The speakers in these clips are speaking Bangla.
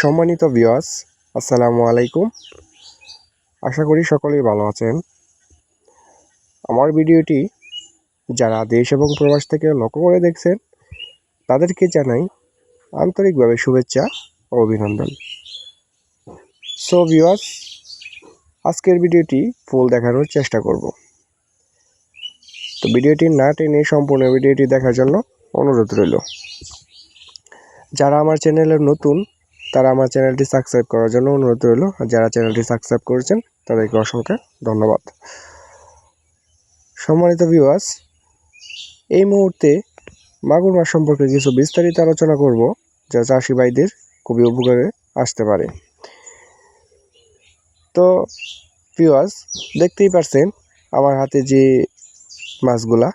সম্মানিত ভিওয়াস আসসালামু আলাইকুম। আশা করি সকলেই ভালো আছেন। আমার ভিডিওটি যারা দেশ এবং প্রবাস থেকে লক্ষ্য করে দেখছেন, তাদেরকে জানাই আন্তরিকভাবে শুভেচ্ছা ও অভিনন্দন। সো ভিওয়াস আজকের ভিডিওটি ফুল দেখানোর চেষ্টা করব। তো ভিডিওটি না টেনে সম্পূর্ণ ভিডিওটি দেখার জন্য অনুরোধ রইল। যারা আমার চ্যানেলে নতুন তারা আমার চ্যানেলটি সাবস্ক্রাইব করার জন্য অনুরোধ রইল। যারা চ্যানেলটি সাবস্ক্রাইব করেছেন, তাদেরকে অসংখ্য ধন্যবাদ। সম্মানিত ভিউয়ার্স এই মুহূর্তে মাগুর মাছ সম্পর্কে কিছু বিস্তারিত আলোচনা করব, যা চাষি ভাইদের খুবই উপকারে আসতে পারে। তো ভিউয়ার্স দেখতেই পারছেন, আমার হাতে যে মাছগুলা,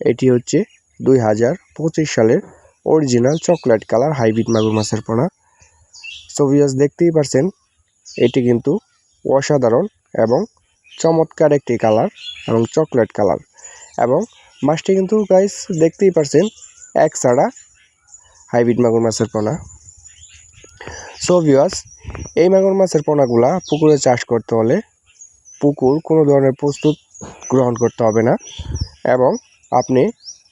এটি হচ্ছে দুই হাজার পঁচিশ সালের অরিজিনাল চকলেট কালার হাইব্রিড মাগুর মাছের পোনা। সোভিয়াস দেখতেই পারছেন, এটি কিন্তু অসাধারণ এবং চমৎকার একটি কালার এবং চকলেট কালার। এবং মাছটি কিন্তু গাইস দেখতেই পারছেন, এক ছাড়া হাইব্রিড মাগুর মাছের পোনা। সোভিয়াস এই মাগুর মাছের পোনাগুলা পুকুরে চাষ করতে হলে পুকুর কোনো ধরনের প্রস্তুত গ্রহণ করতে হবে না এবং আপনি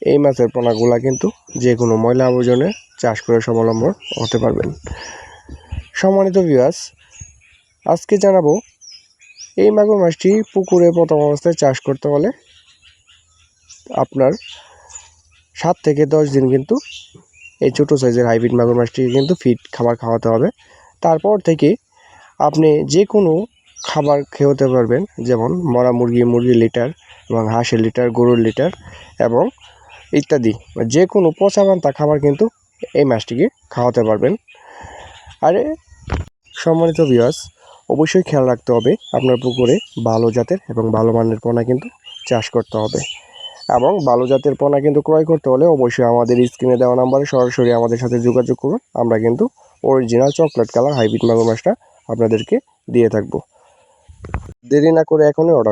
এই মাছের পোনাগুলা কিন্তু যে কোনো ময়লা আবর্জনে চাষ করে স্বাবলম্বন হতে পারবেন। সম্মানিত ভিউয়ার্স আজকে জানাব, এই মাগুর মাছটি পুকুরে প্রথম অবস্থায় চাষ করতে হলে আপনার সাত থেকে দশ দিন কিন্তু এই ছোটো সাইজের হাইব্রিড মাগুর মাছটিকে কিন্তু ফিট খাবার খাওয়াতে হবে। তারপর থেকে আপনি যে কোনো খাবার খেতে পারবেন, যেমন মরা মুরগি, মুরগির লিটার এবং হাঁসের লিটার গরুর লিটার এবং ইত্যাদি যে কোনো পচা পান্তা খাবার কিন্তু এই মাছটিকে খাওয়াতে পারবেন। আরে সম্মানিত বিয়াস অবশ্যই খেয়াল রাখতে হবে, আপনার পুকুরে ভালো জাতের এবং ভালো মানের পোনা কিন্তু চাষ করতে হবে। এবং ভালো জাতের পোনা কিন্তু ক্রয় করতে হলে অবশ্যই আমাদের স্ক্রিনে দেওয়া নাম্বারে সরাসরি আমাদের সাথে যোগাযোগ করুন। আমরা কিন্তু অরিজিনাল চকলেট কালার হাইব্রিড মাগুর মাছটা আপনাদেরকে দিয়ে থাকব। দেরি না করে এখনই অর্ডার